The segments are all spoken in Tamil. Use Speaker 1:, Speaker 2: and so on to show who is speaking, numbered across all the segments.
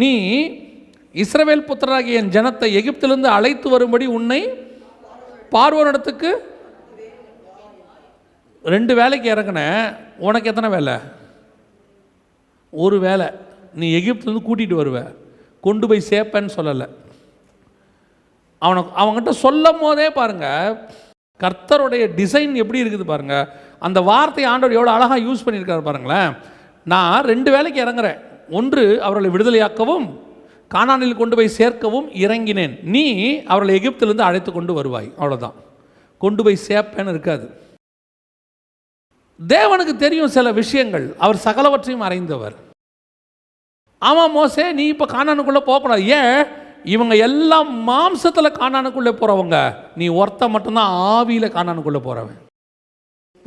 Speaker 1: நீ இஸ்ரவேல் புத்தராகிய என் ஜனத்தை எகிப்திலிருந்து அழைத்து வரும்படி உன்னை பார்வோனிடத்துக்கு ரெண்டு வேலைக்கு இறங்கினேன் உனக்கு எத்தனை வேலை? ஒரு வேலை. நீ எகிப்துலேருந்து கூட்டிகிட்டு வருவ. கொண்டு போய் சேர்ப்பேன்னு சொல்லலை. அவனை அவங்ககிட்ட சொல்லும் போதே பாருங்கள் கர்த்தருடைய டிசைன் எப்படி இருக்குது பாருங்கள் அந்த வார்த்தையை ஆண்டவர் எவ்வளோ அழகாக யூஸ் பண்ணியிருக்காரு பாருங்களேன். நான் ரெண்டு வேலைக்கு இறங்குறேன். ஒன்று அவர்களை விடுதலையாக்கவும் கானானில் கொண்டு போய் சேர்க்கவும் இறங்கினேன். நீ அவர்களை எகிப்திலிருந்து அழைத்து கொண்டு வருவாய். அவ்வளோதான் கொண்டு போய் சேர்ப்பேன்னு இருக்காது. தேவனுக்கு தெரியும் சில விஷயங்கள். அவர் சகலவற்றையும் அறிந்தவர். ஆமாம் மோசே நீ இப்போ காணானுக்குள்ளே போகக்கூடாது ஏன்? இவங்க எல்லாம் மாம்சத்தில் காணானுக்குள்ளே போகிறவங்க நீ ஒருத்த மட்டும்தான் ஆவியில் காணானுக்குள்ளே போகிறவன்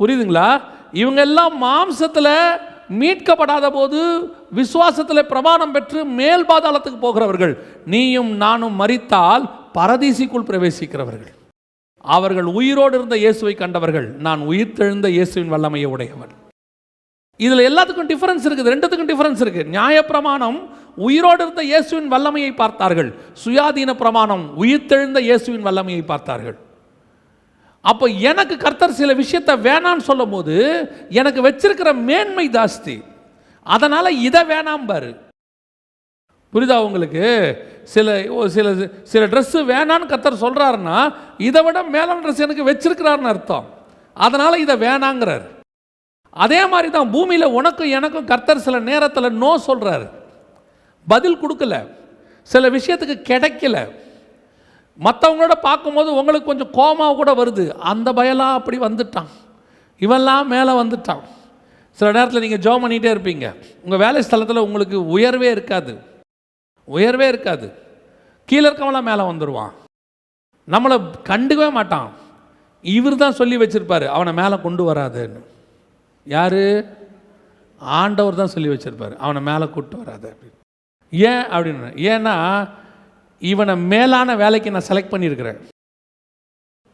Speaker 1: புரியுதுங்களா? இவங்க எல்லாம் மாம்சத்தில் மீட்கப்படாத போது விசுவாசத்தில் பிரமாணம் பெற்று மேல் பாதாளத்துக்கு போகிறவர்கள். நீயும் நானும் மறித்தால் பரதீசிக்குள் பிரவேசிக்கிறவர்கள். அவர்கள் உயிரோடு இருந்த இயேசுவை கண்டவர்கள். நான் உயிர்த்தெழுந்த இயேசுவின் வல்லமையை உடையவன். இதில் எல்லாத்துக்கும் டிஃபரன்ஸ் இருக்குது. ரெண்டுத்துக்கும் டிஃபரன்ஸ் இருக்குது நியாயப்பிரமாணம் உயிரோடு இருந்த இயேசுவின் வல்லமையை பார்த்தார்கள். சுயாதீன பிரமாணம் உயிர்த்தெழுந்த இயேசுவின் வல்லமையை பார்த்தார்கள். அப்போ எனக்கு கர்த்தர் சில விஷயத்த வேணான்னு சொல்லும் போது எனக்கு வச்சிருக்கிற மேன்மை ஜாஸ்தி. அதனால் இதை வேணாம் பாரு. புரியுதா உங்களுக்கு? சில ஓ, சில சில ட்ரெஸ்ஸு வேணான்னு கர்த்தர் சொல்கிறாருன்னா இதை விட மேலான ட்ரெஸ் எனக்கு வச்சிருக்கிறாருன்னு அர்த்தம். அதனால் இதை வேணாங்கிறார். அதே மாதிரி தான் பூமியில் உனக்கும் எனக்கும் கர்த்தர் சில நேரத்தில் நோ சொல்கிறாரு பதில் கொடுக்கல. சில விஷயத்துக்கு கிடைக்கல. மற்றவங்களோட பார்க்கும்போது உங்களுக்கு கொஞ்சம் கோமாவு கூட வருது. அந்த பயலாம் அப்படி வந்துட்டான். இவெல்லாம் மேலே வந்துட்டான். சில நேரத்தில் நீங்கள் ஜோ பண்ணிகிட்டே இருப்பீங்க. உங்கள் வேலை ஸ்தலத்தில் உங்களுக்கு உயர்வே இருக்காது. உயர்வே இருக்காது. கீழே இருக்கவங்களாம் மேலே வந்துடுவான் நம்மளை கண்டுக்கவே மாட்டான். இவர் தான் சொல்லி வச்சுருப்பார் அவனை மேலே கொண்டு வராதுன்னு. யார்? ஆண்டவர் தான் சொல்லி வச்சுருப்பார் அவனை மேலே கூப்பிட்டு வராது அப்படின்னு ஏன் அப்படின்னு ஏன்னா இவனை மேலான வேலைக்கு நான் செலக்ட் பண்ணியிருக்கிறேன்.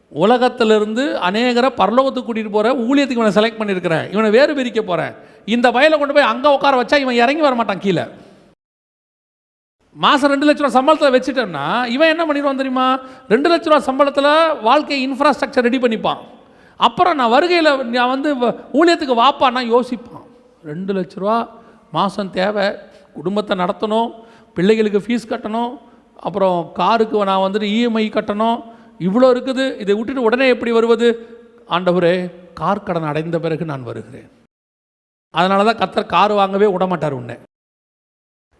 Speaker 1: உலகத்திலிருந்து அநேகரை பரலோகத்துக்கு கூட்டிகிட்டு போகிற ஊழியத்துக்கு இவனை செலக்ட் பண்ணியிருக்கிறேன். இவனை வேறு பிரிக்க போகிறேன் இந்த வயலை கொண்டு போய் அங்கே உட்கார வச்சா இவன் இறங்கி வர மாட்டான் கீழே. மாதம் ரெண்டு லட்ச ரூபா சம்பளத்தில் வச்சுட்டோம்னா இவன் என்ன பண்ணிடுவான் தெரியுமா? ரெண்டு லட்ச ரூபா சம்பளத்தில் வாழ்க்கை இன்ஃப்ராஸ்ட்ரக்சர் ரெடி பண்ணிப்பான். அப்புறம் நான் வருகையில் நான் வந்து வ- ஊழியத்துக்கு வாப்பான்னா யோசிப்பான். ரெண்டு லட்ச ரூபா மாதம் தேவை. குடும்பத்தை நடத்தணும். பிள்ளைகளுக்கு ஃபீஸ் கட்டணும். அப்புறம் காருக்கு நான் வந்துட்டு இஎம்ஐ கட்டணும். இவ்வளோ இருக்குது. இதை விட்டுட்டு உடனே எப்படி வருவது? ஆண்டவரே கார் கடன் அடைந்த பிறகு நான் வருகிறேன். அதனால தான் கத்தர் கார் வாங்கவே விட மாட்டார் உன்னை.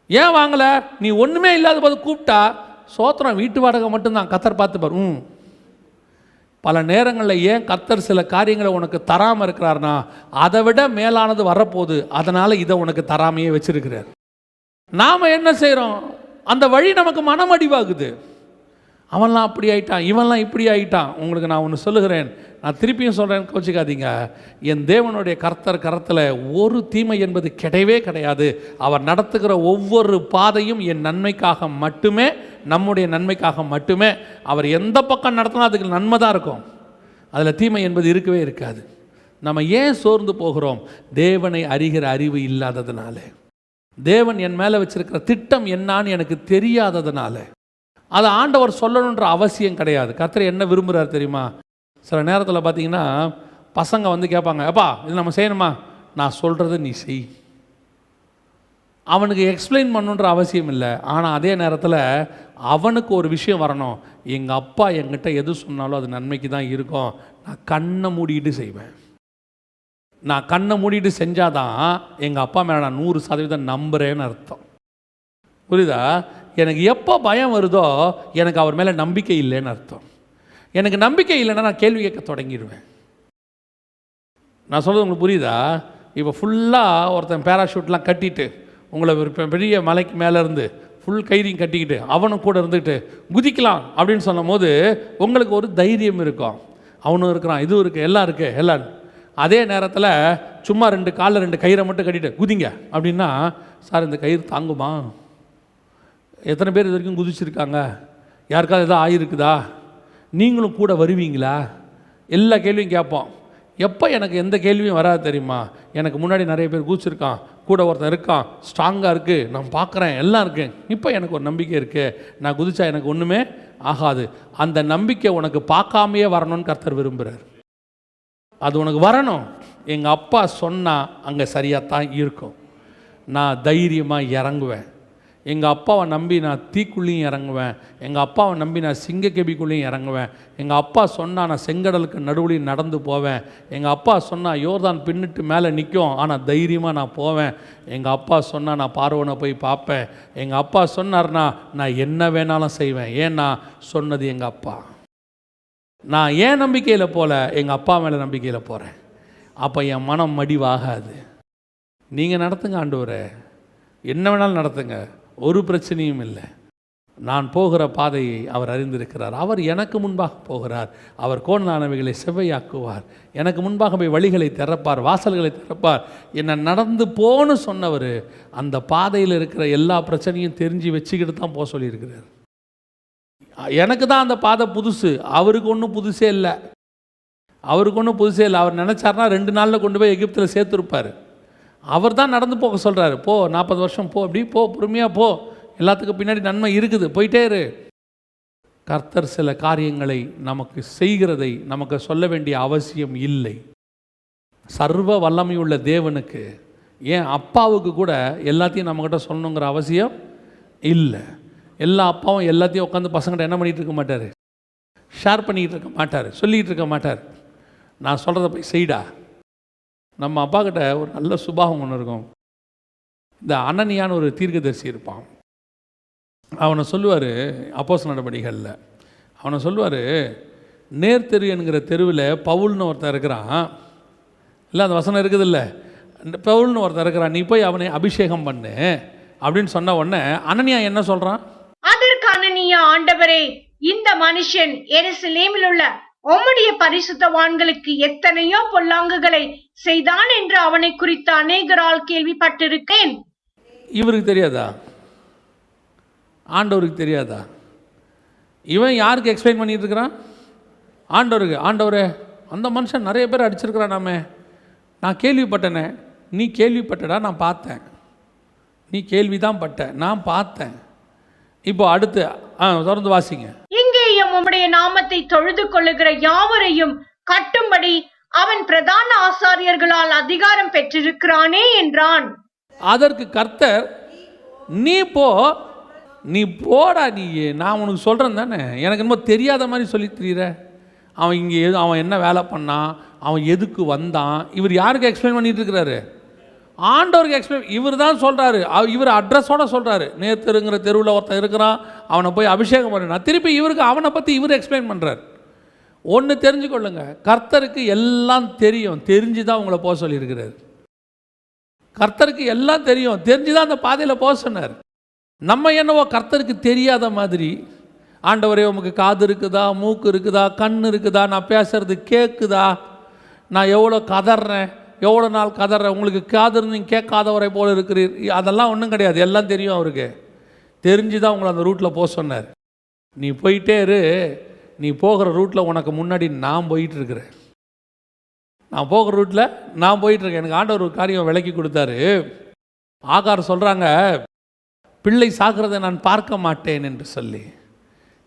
Speaker 1: ஏன் வாங்கலை? நீ ஒன்றுமே இல்லாத போது கூப்பிட்டா சோத்திரம் வீட்டு வாடகை மட்டும்தான். கத்தர் பார்த்துப்பார் ம். பல நேரங்களில் ஏன் கத்தர் சில காரியங்களை உனக்கு தராமல் இருக்கிறார்னா அதை விட மேலானது வரப்போகுது. அதனால் இதை உனக்கு தராமையே வச்சிருக்கிறார். நாம் என்ன செய்கிறோம் அந்த வழி நமக்கு மனமடிவாகுது. அவன்லாம் அப்படி ஆயிட்டான் இவன்லாம் இப்படி ஆயிட்டான். உங்களுக்கு நான் ஒன்று சொல்லுகிறேன். நான் திருப்பியும் சொல்கிறேன் கோச்சிக்காதீங்க. என் தேவனுடைய கர்த்தர் கரத்தில் ஒரு தீமை என்பது கிடையவே கிடையாது. அவர் நடத்துகிற ஒவ்வொரு பாதையும் என் நன்மைக்காக மட்டுமே நம்முடைய நன்மைக்காக மட்டுமே. அவர் எந்த பக்கம் நடத்தினா அதுக்கு நன்மை தான் இருக்கும். அதில் தீமை என்பது இருக்கவே இருக்காது. நம்ம ஏன் சோர்ந்து போகிறோம்? தேவனை அறிகிற அறிவு இல்லாததுனால. தேவன் என் மேலே வச்சிருக்கிற திட்டம் என்னான்னு எனக்கு தெரியாததுனால. அதை ஆண்டவர் சொல்லணுன்ற அவசியம் கிடையாது. கர்த்தர் என்ன விரும்புகிறார் தெரியுமா? சில நேரத்தில் பார்த்தீங்கன்னா பசங்க வந்து கேட்பாங்க அப்பா இது நம்ம செய்யணுமா? நான் சொல்கிறத நீ செய். அவனுக்கு எக்ஸ்பிளைன் பண்ணுன்ற அவசியம் இல்லை. ஆனால் அதே நேரத்தில் அவனுக்கு ஒரு விஷயம் வரணும். எங்கள் அப்பா என்கிட்ட எது சொன்னாலும் அது நன்மைக்கு தான் இருக்கும். நான் கண்ணை மூடிட்டு செய்வேன். நான் கண்ணை மூடிட்டு செஞ்சாதான் எங்கள் அப்பா மேலே நான் நூறு சதவீதம் நம்புகிறேன்னு அர்த்தம். புரியுதா? எனக்கு எப்போ பயம் வருதோ எனக்கு அவர் மேலே நம்பிக்கை இல்லைன்னு அர்த்தம். எனக்கு நம்பிக்கை இல்லைன்னா நான் கேள்வி கேட்க தொடங்கிடுவேன். நான் சொல்கிறது உங்களுக்கு புரியுதா? இப்போ ஃபுல்லாக ஒருத்தன் பேராஷூட்லாம் கட்டிட்டு உங்களை பெரிய மலைக்கு மேலே இருந்து ஃபுல் கைரியும் கட்டிக்கிட்டு அவனும் கூட இருந்துக்கிட்டு குதிக்கலாம் அப்படின்னு சொன்னபோது உங்களுக்கு ஒரு தைரியம் இருக்கும். அவனும் இருக்கிறான் இதுவும் இருக்குது எல்லாம் இருக்குது எல்லாம் அதே நேரத்தில் சும்மா ரெண்டு காலில் ரெண்டு கயிறை மட்டும் கட்டிட்டு குதிங்க. அப்படின்னா சார் இந்த கயிறு தாங்குமா? எத்தனை பேர் இது வரைக்கும் குதிச்சிருக்காங்க? யாருக்காவது எதாவது ஆயிருக்குதா? நீங்களும் கூட வருவீங்களா? எல்லா கேள்வியும் கேட்போம். எப்போ எனக்கு எந்த கேள்வியும் வராது தெரியுமா? எனக்கு முன்னாடி நிறைய பேர் குதிச்சிருக்கான் கூட ஒருத்தன் இருக்கான் ஸ்ட்ராங்காக இருக்குது நான் பார்க்குறேன் எல்லாம் இருக்குது இப்போ எனக்கு ஒரு நம்பிக்கை இருக்குது நான் குதிச்சா எனக்கு ஒன்றுமே ஆகாது. அந்த நம்பிக்கை உனக்கு பார்க்காமையே வரணும்னு கர்த்தர் விரும்புகிறார் அது உனக்கு வரணும். எங்கள் அப்பா சொன்னால் அங்கே சரியாக தான் இருக்கும். நான் தைரியமாக இறங்குவேன். எங்கள் அப்பாவை நம்பி நான் தீக்குள்ளேயும் இறங்குவேன். எங்கள் அப்பாவை நம்பி நான் சிங்கக்கெபிக்குள்ளேயும் இறங்குவேன். எங்கள் அப்பா சொன்னால் நான் செங்கடலுக்கு நடுவுலையும் நடந்து போவேன். எங்கள் அப்பா சொன்னால் யோர்தான் பின்னிட்டு மேலே நிற்கும். ஆனால் தைரியமாக நான் போவேன். எங்கள் அப்பா சொன்னால் நான் பார்வனை போய் பார்ப்பேன். எங்கள் அப்பா சொன்னார்னா நான் என்ன வேணாலும் செய்வேன். ஏன்னா சொன்னது எங்கள் அப்பா. நான் ஏன் நம்பிக்கையில் போல எங்கள் அப்பா மேலே நம்பிக்கையில் போகிறேன் அப்போ என் மனம் மடிவாகாது. நீங்கள் நடத்துங்க ஆண்டவரே. என்ன வேணாலும் நடத்துங்க. ஒரு பிரச்சனையும் இல்லை. நான் போகிற பாதையை அவர் அறிந்திருக்கிறார். அவர் எனக்கு முன்பாக போகிறார். அவர் கோணலானவைகளை செவ்வையாக்குவார். எனக்கு முன்பாக போய் வழிகளை திறப்பார் வாசல்களை திறப்பார். என்னை நடந்து போன்னு சொன்னவர் அந்த பாதையில் இருக்கிற எல்லா பிரச்சனையும் தெரிஞ்சு வச்சுக்கிட்டு தான் போக சொல்லியிருக்கிறார். எனக்கு தான் அந்த பாதை புதுசு. அவருக்கு ஒன்றும் புதுசே இல்லை. அவருக்கு ஒன்றும் புதுசே இல்லை. அவர் நினச்சார்னா ரெண்டு நாளில் கொண்டு போய் எகிப்தில் சேர்த்துருப்பார். அவர் தான் நடந்து போக சொல்கிறாரு போ நாற்பது வருஷம் போ அப்படி போ பொறுமையாக போ. எல்லாத்துக்கும் பின்னாடி நன்மை இருக்குது. போயிட்டே இரு. கர்த்தர் சில காரியங்களை நமக்கு செய்கிறதை நமக்கு சொல்ல வேண்டிய அவசியம் இல்லை. சர்வ வல்லமையுள்ள தேவனுக்கு ஏன் அப்பாவுக்கு கூட எல்லாத்தையும் நம்மக்கிட்ட சொல்லணுங்கிற அவசியம் இல்லை. எல்லா அப்பாவும் எல்லாத்தையும் உட்காந்து பசங்கள்ட்ட என்ன பண்ணிகிட்டு இருக்க மாட்டார்? ஷேர் பண்ணிக்கிட்டு இருக்க மாட்டார். சொல்லிக்கிட்டு இருக்க மாட்டார். நான் சொல்கிறத போய் செய்டா. நம்ம அப்பா கிட்ட ஒரு நல்ல சுபாவம் ஒன்று இருக்கும். இந்த அனனியான்னு ஒரு தீர்க்கதரிசி இருப்பான். அவனை சொல்லுவார் அப்போஸ் நடவடிக்கைகளில். அவனை சொல்லுவார் நேர்த்தெரு என்கிற தெருவில் பவுல்னு ஒருத்தன் இருக்கிறான். இல்லை அந்த வசனம் இருக்குதுல்ல. இந்த பவுல்னு ஒருத்தன் இருக்கிறான் நீ போய் அவனை அபிஷேகம் பண்ணு. அப்படின்னு சொன்ன உடனே அனனியா என்ன சொல்கிறான்
Speaker 2: ஆண்டவரே இந்த மனுஷன் எருசலேமில் உள்ள உம்முடைய பரிசுத்தவான்களுக்கு எத்தனையோ பொல்லாங்குகளை செய்தான் என்று அவனை குறித்து அநேகரால் கேள்விப்பட்டிருக்கேன்.
Speaker 1: இவருக்கு தெரியாதா? ஆண்டவருக்கு தெரியாதா? இவன் யாருக்கு எக்ஸ்பிளைன் பண்ணிட்டு இருக்கிறான் ஆண்டவருக்கு ஆண்டவரே அந்த மனுஷன் நிறைய பேர் அடிச்சிருக்கிறான் நாமே. நான் கேள்விப்பட்டனே. நீ கேள்விப்பட்டடா நான் பார்த்தேன். நீ கேள்வி தான் பட்ட நான் பார்த்தேன். இப்போ அடுத்து தொடர்ந்து வாசிங்க.
Speaker 2: இங்கேயும் உம்முடைய நாமத்தை தொழுது கொள்ளுகிற யாவரையும் கட்டும்படி அவன் பிரதான ஆசாரியர்களால் அதிகாரம் பெற்றிருக்கிறானே என்றான்.
Speaker 1: அதற்கு கர்த்தர் நீ போ நீ போடா நீ நான் உனக்கு சொல்கிறேன் தானே. எனக்கு என்னமோ தெரியாத மாதிரி சொல்லி தெரியுற அவன் இங்கே அவன் என்ன வேலை பண்ணான்? அவன் எதுக்கு வந்தான்? இவர் யாருக்கு எக்ஸ்பிளைன் பண்ணிட்டு இருக்கிறாரு? ஆண்டவருக்கு எக்ஸ்பிளைன் இவர் தான் சொல்கிறாரு இவர் அட்ரஸோடு சொல்கிறாரு நேத்துருங்கிற தெருவில் ஒருத்தன் இருக்கிறான் அவனை போய் அபிஷேகம் பண்ணினா திருப்பி இவருக்கு அவனை பற்றி இவர் எக்ஸ்பிளைன் பண்ணுறார் ஒன்று தெரிஞ்சுக்கொள்ளுங்க கர்த்தருக்கு எல்லாம் தெரியும். தெரிஞ்சு தான் உங்களை போக சொல்லியிருக்கிறார். கர்த்தருக்கு எல்லாம் தெரியும். தெரிஞ்சு தான் அந்த பாதையில் போக சொன்னார். நம்ம என்னவோ கர்த்தருக்கு தெரியாத மாதிரி ஆண்டவரே உமக்கு காது இருக்குதா? மூக்கு இருக்குதா? கண் இருக்குதா? நான் பேசுறது கேட்குதா நான் எவ்வளோ கதறேன்? எவ்வளோ நாள் கதற உங்களுக்கு காது கேட்காதவரை போல் இருக்கிறீர். அதெல்லாம் ஒன்றும் கிடையாது. எல்லாம் தெரியும் அவருக்கு. தெரிஞ்சு தான் உங்களை அந்த ரூட்டில் போக சொன்னார். நீ போயிட்டே இரு. நீ போகிற ரூட்டில் உனக்கு முன்னாடி நான் போயிட்டுருக்கிறேன். நான் போகிற ரூட்டில் நான் போயிட்டுருக்கேன். எனக்கு ஆண்டவர் ஒரு காரியம் விளக்கி கொடுத்தாரு. ஆகார் சொல்கிறாங்க பிள்ளை சாகிறதை நான் பார்க்க மாட்டேன் என்று சொல்லி.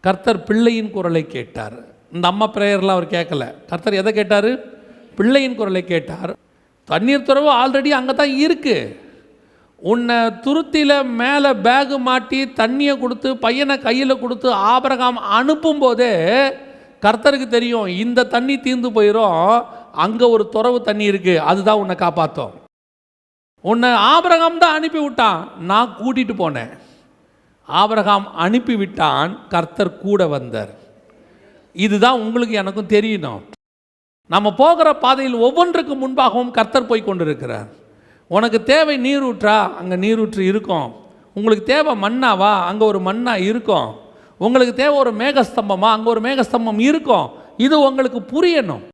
Speaker 1: கர்த்தர் பிள்ளையின் குரலை கேட்டார். இந்த அம்மா பிரேயர்லாம் அவர் கேட்கல. கர்த்தர் எதை கேட்டார்? பிள்ளையின் குரலை கேட்டார். தண்ணீர் துறவு ஆல்ரெடி அங்கே தான் இருக்குது உன்னை துருத்தியில் மேலே பேகு மாட்டி தண்ணியை கொடுத்து பையனை கையில் கொடுத்து ஆபரகாம் அனுப்பும்போதே கர்த்தருக்கு தெரியும் இந்த தண்ணி தீர்ந்து போயிடும் அங்கே ஒரு துறவு தண்ணி இருக்குது அதுதான் உன்னை காப்பாற்றும் உன்னை ஆபிரகாம் தான் அனுப்பி விட்டான் நான் கூட்டிகிட்டு போனேன். ஆபிரகாம் அனுப்பி விட்டான் கர்த்தர் கூட வந்தார். இதுதான் உங்களுக்கு எனக்கும் தெரியணும். நம்ம போகிற பாதையில் ஒவ்வொன்றுக்கு முன்பாகவும் கர்த்தர் போய் கொண்டிருக்கிறார். உனக்கு தேவை நீரூற்றா? அங்கே நீரூற்று இருக்கும். உங்களுக்கு தேவை மண்ணாவா அங்கே ஒரு மண்ணா இருக்கும். உங்களுக்கு தேவை ஒரு மேகஸ்தம்பமா? அங்கே ஒரு மேகஸ்தம்பம் இருக்கும். இது உங்களுக்கு புரியணும்.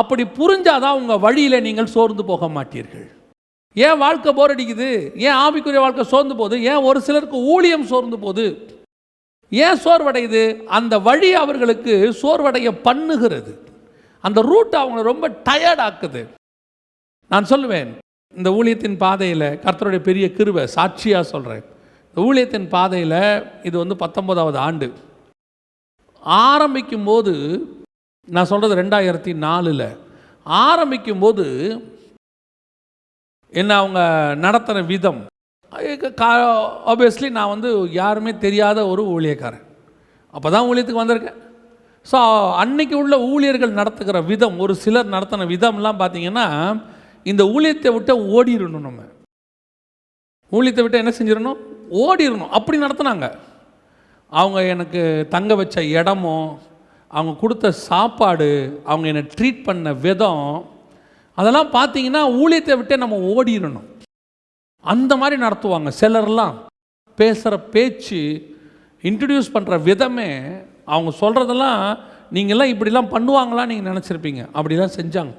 Speaker 1: அப்படி புரிஞ்சாதான் உங்கள் வழியில் நீங்கள் சோர்ந்து போக மாட்டீர்கள். ஏன் வாழ்க்கை போர் அடிக்குது? ஏன் ஆவிக்குரிய வாழ்க்கை சோர்ந்து போகுது? ஏன் ஒரு சிலருக்கு ஊழியம் சோர்ந்து போகுது? ஏன் சோர்வடையுது? அந்த வழி அவர்களுக்கு சோர்வடைய பண்ணுகிறது. அந்த ரூட் அவங்களை ரொம்ப டயர்ட் ஆக்குது. நான் சொல்லுவேன் இந்த ஊழியத்தின் பாதையில் கர்த்தருடைய பெரிய கிருவை சாட்சியாக சொல்கிறேன் இந்த ஊழியத்தின் பாதையில் இது வந்து பத்தொன்பதாவது ஆண்டு. ஆரம்பிக்கும் போது நான் சொல்கிறது ரெண்டாயிரத்தி நாலில் ஆரம்பிக்கும் போது என்ன அவங்க நடத்துகிற விதம் ஆப்வியஸ்லி நான் வந்து யாருமே தெரியாத ஒரு ஊழியக்காரன். அப்போ தான் ஊழியத்துக்கு வந்திருக்கேன். ஸோ அன்னைக்கு உள்ள ஊழியர்கள் நடத்துகிற விதம் ஒரு சிலர் நடத்தின விதம்லாம் பார்த்தீங்கன்னா இந்த ஊழியத்தை விட்டு ஓடிடணும் நம்ம. ஊழியத்தை விட்டு என்ன செஞ்சிடணும் ஓடிடணும் அப்படி நடத்துனாங்க. அவங்க எனக்கு தங்க வச்ச இடமோ அவங்க கொடுத்த சாப்பாடு அவங்க என்னை ட்ரீட் பண்ண விதம் அதெல்லாம் பார்த்தீங்கன்னா ஊழியத்தை விட்டே நம்ம ஓடிடணும் அந்த மாதிரி நடத்துவாங்க சிலர்லாம். பேசுகிற பேச்சு இன்ட்ரடியூஸ் பண்ணுற விதமே அவங்க சொல்கிறதெல்லாம் நீங்கள்லாம் இப்படிலாம் பண்ணுவாங்களா நீங்கள் நினச்சிருப்பீங்க. அப்படிலாம் செஞ்சாங்க.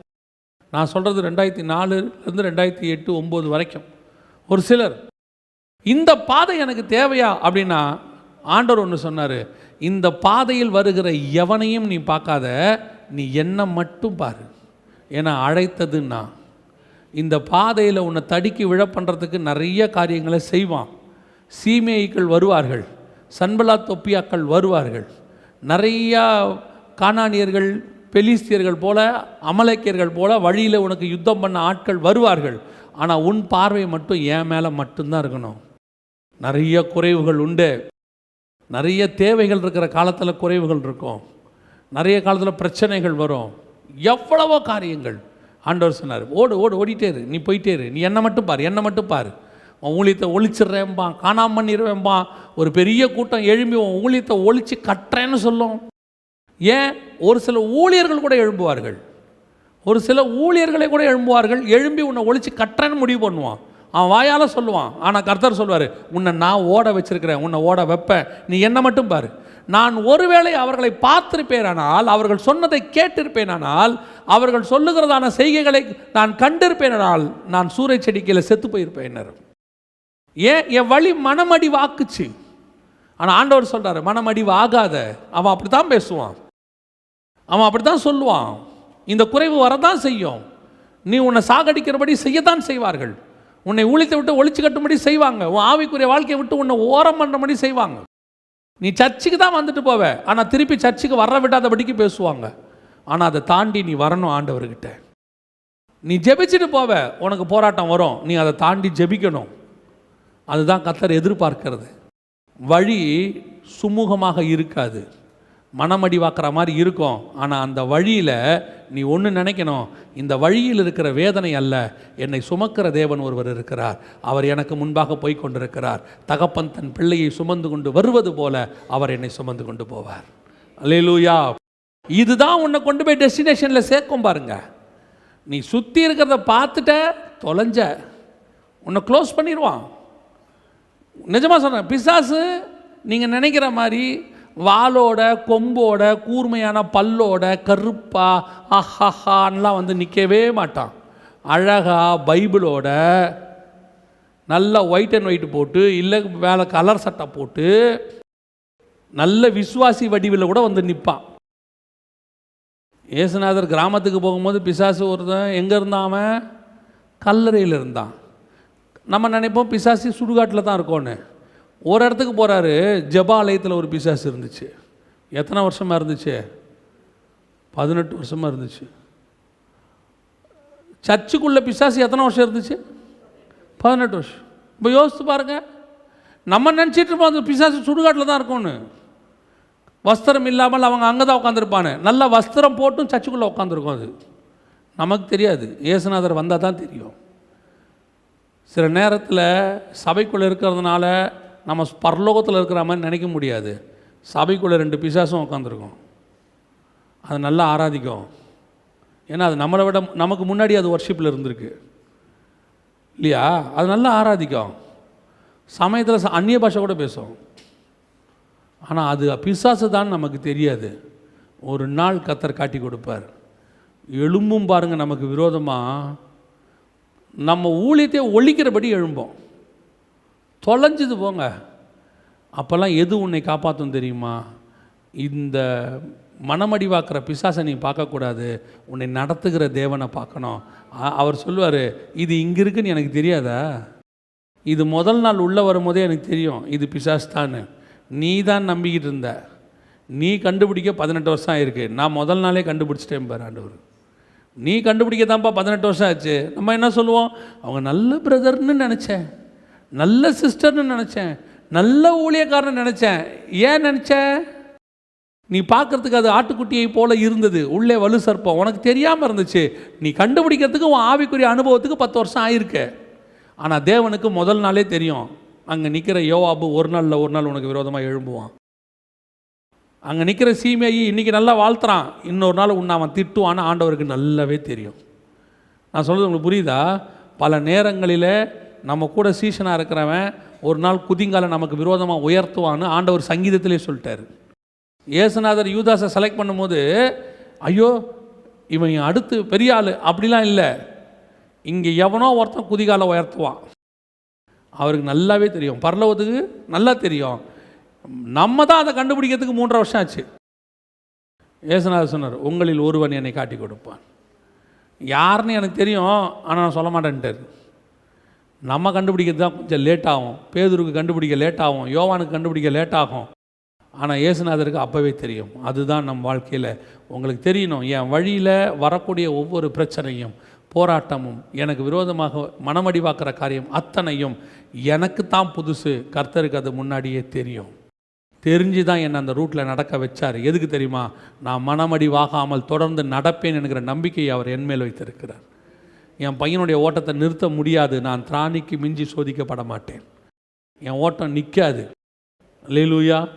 Speaker 1: நான் சொல்கிறது ரெண்டாயிரத்தி நாலுலேருந்து ரெண்டாயிரத்தி எட்டு ஒம்பது வரைக்கும். ஒரு சிலர் இந்த பாதை எனக்கு தேவையா? அப்படின்னா ஆண்டவர் ஒன்று சொன்னார் இந்த பாதையில் வருகிற எவனையும் நீ பார்க்காத நீ என்னை மட்டும் பாரு. ஏன்னா அழைத்தது நான். இந்த பாதையில் உன்னை தடுக்கி விழ பண்ணுறதுக்கு நிறைய காரியங்களை செய்வான். சீமேய்கள் வருவார்கள் சன்பலா தொப்பியாக்கள் வருவார்கள். நிறையா காணானியர்கள் பெலிஸ்தியர்கள் போல அமலக்கியர்கள் போல வழியில் உனக்கு யுத்தம் பண்ண ஆட்கள் வருவார்கள். ஆனால் உன் பார்வை மட்டும் என் மேலே மட்டும்தான் இருக்கணும். நிறைய குறைவுகள் உண்டு. நிறைய தேவைகள் இருக்கிற காலத்தில் குறைவுகள் இருக்கும். நிறைய காலத்தில் பிரச்சனைகள் வரும். எவ்வளவோ காரியங்கள். ஆண்டவர் சொன்னார் ஓடு ஓடு ஓடிட்டே இரு. நீ போயிட்டே இரு. நீ என்னை மட்டும் பாரு என்னை மட்டும் பாரு. உன் ஊழியத்தை ஒழிச்சிடுறேன்பான் காணாமல் பண்ணிடுவேன்பான் ஒரு பெரிய கூட்டம் எழும்பி உன் ஊழியத்தை ஒழித்து கட்டுறேன்னு சொல்லும். ஏன்? ஒரு சில ஊழியர்கள் கூட எழும்புவார்கள். ஒரு சில ஊழியர்களை கூட எழும்புவார்கள். எழும்பி உன்னை ஒழித்து கட்டுறேன்னு முடிவு பண்ணுவான். அவன் வாயால் சொல்லுவான். ஆனால் கர்த்தர் சொல்வார் உன்னை நான் ஓட வச்சிருக்கிறேன். உன்னை ஓட வைப்பேன் நீ என்னை மட்டும் பாரு. நான் ஒருவேளை அவர்களை பார்த்திருப்பேனானால் அவர்கள் சொன்னதை கேட்டிருப்பேனானால் அவர்கள் சொல்லுகிறதான செய்கைகளை நான் கண்டிருப்பேனானால் நான் சூறை செடிக்கையில் செத்து போயிருப்பேன். ஏன்? என் வழி மனமடி வாக்குச்சு ஆனால் ஆண்டவர் சொல்கிறாரு மனமடிவு ஆகாத அவன் அப்படி தான் பேசுவான். அவன் அப்படி தான் சொல்லுவான். இந்த குறைவு வரதான் செய்யும். நீ உன்னை சாகடிக்கிறபடி செய்யத்தான் செய்வார்கள். உன்னை ஊழித்தை விட்டு ஒழிச்சு கட்டும்படி செய்வாங்க. உன் ஆவிக்குரிய வாழ்க்கையை விட்டு உன்னை ஓரம் பண்ணுறபடி செய்வாங்க. நீ சர்ச்சுக்கு தான் வந்துட்டு போவ. ஆனால் திருப்பி சர்ச்சுக்கு வர விடாதபடிக்கு பேசுவாங்க. ஆனால் அதை தாண்டி நீ வரணும் ஆண்டவர்கிட்ட. நீ ஜெபிச்சுட்டு போவ. உனக்கு போராட்டம் வரும். நீ அதை தாண்டி ஜெபிக்கணும். அதுதான் கத்தர் எதிர்பார்க்கிறது. வழி சுமூகமாக இருக்காது. மனமடிவாக்குற மாதிரி இருக்கும். ஆனால் அந்த வழியில் நீ ஒன்று நினைக்கணும். இந்த வழியில் இருக்கிற வேதனை அல்ல. என்னை சுமக்கிற தேவன் ஒருவர் இருக்கிறார். அவர் எனக்கு முன்பாக போய் கொண்டிருக்கிறார். தகப்பன் தன் பிள்ளையை சுமந்து கொண்டு வருவது போல அவர் என்னை சுமந்து கொண்டு போவார். அலையலூயா இதுதான் உன்னை கொண்டு போய் டெஸ்டினேஷனில் சேர்க்கும் பாருங்க. நீ சுற்றி இருக்கிறத பார்த்துட்ட தொலைஞ்ச உன்னை க்ளோஸ் பண்ணிடுவான் நிஜமாக சொல்கிறேன் பிசாசு நீங்கள் நினைக்கிற மாதிரி வாளோட கொம்போட கூர்மையான பல்லோட கருப்பா அஹஹான்லாம் வந்து நிற்கவே மாட்டான். அழகா பைபிளோட நல்ல ஒயிட் அண்ட் ஒயிட் போட்டு இல்லை வேலை கலர் சட்டை போட்டு நல்ல விசுவாசி வடிவில் கூட வந்து நிற்பான் ஏசுநாதர் கிராமத்துக்கு போகும்போது பிசாசு ஒருத்தன் எங்கே இருந்தான் அவன்? கல்லறையில் இருந்தான். நம்ம நினைப்போம் பிசாசி சுடுகாட்டில் தான் இருக்கோன்னு ஒரு இடத்துக்கு போகிறாரு ஜபாலயத்தில் ஒரு பிசாசு இருந்துச்சு. எத்தனை வருஷமாக இருந்துச்சு? பதினெட்டு வருஷமாக இருந்துச்சு. சர்ச்சுக்குள்ள பிசாசு எத்தனை வருஷம் இருந்துச்சு? பதினெட்டு வருஷம். இப்போ யோசித்து பாருங்கள் நம்ம நினச்சிட்டு இருப்போம் அந்த பிசாசு சுடுகாட்டில் தான் இருக்கும்னு. வஸ்திரம் இல்லாமல் அவங்க அங்கே தான் உட்காந்துருப்பானு நல்ல வஸ்திரம் போட்டும் சர்ச்சுக்குள்ளே உட்காந்துருக்கும் அது. நமக்கு தெரியாது. ஏசுநாதர் வந்தால் தான் தெரியும். சில நேரத்தில் சபைக்குள்ளே இருக்கிறதுனால நம்ம பரலோகத்தில் இருக்கிற மாதிரி நினைக்க முடியாது. சபைக்குள்ளே ரெண்டு பிசாசும் உட்காந்துருக்கும் அது நல்லா ஆராதிக்கும். ஏன்னா அது நம்மளை விட நமக்கு முன்னாடி அது ஒர்ஷிப்பில் இருந்திருக்கு. இல்லையா? அது நல்லா ஆராதிக்கும். சமயத்தில் ச- அந்நிய பாஷை கூட பேசும் ஆனால் அது பிசாசு தான் நமக்கு தெரியாது. ஒரு நாள் கத்தர் காட்டி கொடுப்பார். எலும்பும் பாருங்கள் நமக்கு விரோதமாக நம்ம ஊழியத்தை ஒழிக்கிறபடி எழும்போம். தொலைஞ்சது போங்க. அப்போல்லாம் எது உன்னை காப்பாற்றும் தெரியுமா? இந்த மனமடிவாக்குற பிசாசை நீ பார்க்கக்கூடாது. உன்னை நடத்துகிற தேவனை பார்க்கணும். அவர் சொல்லுவார் இது இங்கே இருக்குன்னு எனக்கு தெரியாதா? இது முதல் நாள் உள்ளே வரும்போதே எனக்கு தெரியும். இது பிசாஸ் தான் நீ தான் நம்பிக்கிட்டு இருந்த. நீ கண்டுபிடிக்க பதினெட்டு வருஷம் ஆயிருக்கு. நான் முதல் நாளே கண்டுபிடிச்சிட்டேன் பாரு ஆண்டவர். நீ கண்டுபிடிக்க தான்ப்பா பதினெட்டு வருஷம் ஆச்சு. நம்ம என்ன சொல்லுவோம்? அவங்க நல்ல பிரதர்னு நினச்சேன். நல்ல சிஸ்டர்னு நினச்சேன். நல்ல ஊழியக்காரன் நினச்சேன். ஏன் நினச்ச? நீ பார்க்கறதுக்கு அது ஆட்டுக்குட்டியை போல இருந்தது. உள்ளே வலு சர்ப்பம். உனக்கு தெரியாமல் இருந்துச்சு. நீ கண்டுபிடிக்கிறதுக்கு உன் ஆவிக்குரிய அனுபவத்துக்கு பத்து வருஷம் ஆயிருக்கு. ஆனால் தேவனுக்கு முதல் நாளே தெரியும். அங்கே நிற்கிற யோவாபு ஒரு நாளில் ஒரு நாள் உனக்கு விரோதமாக எழும்புவான். அங்கே நிற்கிற சீமையை இன்றைக்கி நல்லா வாழ்த்துறான். இன்னொரு நாள் உன்னை அவன் திட்டுவான்னு ஆண்டவருக்கு நல்லாவே தெரியும். நான் சொல்கிறது உங்களுக்கு புரியுதா? பல நேரங்களில் நம்ம கூட சீசனாக இருக்கிறவன் ஒரு நாள் குதிங்கால நமக்கு விரோதமாக உயர்த்துவான்னு ஆண்டவர் சங்கீதத்திலே சொல்லிட்டாரு. இயேசுநாதர் யூதாஸை செலக்ட் பண்ணும்போது ஐயோ இவன் அடுத்து பெரிய ஆள். அப்படிலாம் இல்லை. இங்கே எவனோ ஒருத்தன் குதிகால உயர்த்துவான். அவருக்கு நல்லாவே தெரியும். பரலோகத்துக்கு நல்லா தெரியும். நம்ம தான் அதை கண்டுபிடிக்கிறதுக்கு மூன்றரை வருஷம் ஆச்சு. ஏசுநாதர் சொன்னார் உங்களில் ஒருவன் என்னை காட்டி கொடுப்பான். யாருன்னு எனக்கு தெரியும் ஆனால் நான் சொல்ல மாட்டேன்ட்டார். நம்ம கண்டுபிடிக்கிறது தான் கொஞ்சம் லேட் ஆகும். பேதுருக்கு கண்டுபிடிக்க லேட் ஆகும் யோவானுக்கு கண்டுபிடிக்க லேட் ஆகும். ஆனால் ஏசுநாதருக்கு அப்போவே தெரியும். அதுதான் நம் வாழ்க்கையில் உங்களுக்கு தெரியணும். என் வழியில் வரக்கூடிய ஒவ்வொரு பிரச்சனையும் போராட்டமும் எனக்கு விரோதமாக மனமடிவாக்குற காரியம் அத்தனையும் எனக்கு தான் புதுசு. கர்த்தருக்கு அது முன்னாடியே தெரியும். தெரிஞ்சு தான் என்னை அந்த ரூட்டில் நடக்க வச்சார். எதுக்கு தெரியுமா? நான் மனமடிவாகாமல் தொடர்ந்து நடப்பேன் என்கிற நம்பிக்கையை அவர் என்மேல் வைத்திருக்கிறார். என் பையனுடைய ஓட்டத்தை நிறுத்த முடியாது. நான் திராணிக்கு மிஞ்சி சோதிக்கப்பட மாட்டேன். என் ஓட்டம் நிற்காது லேலூயா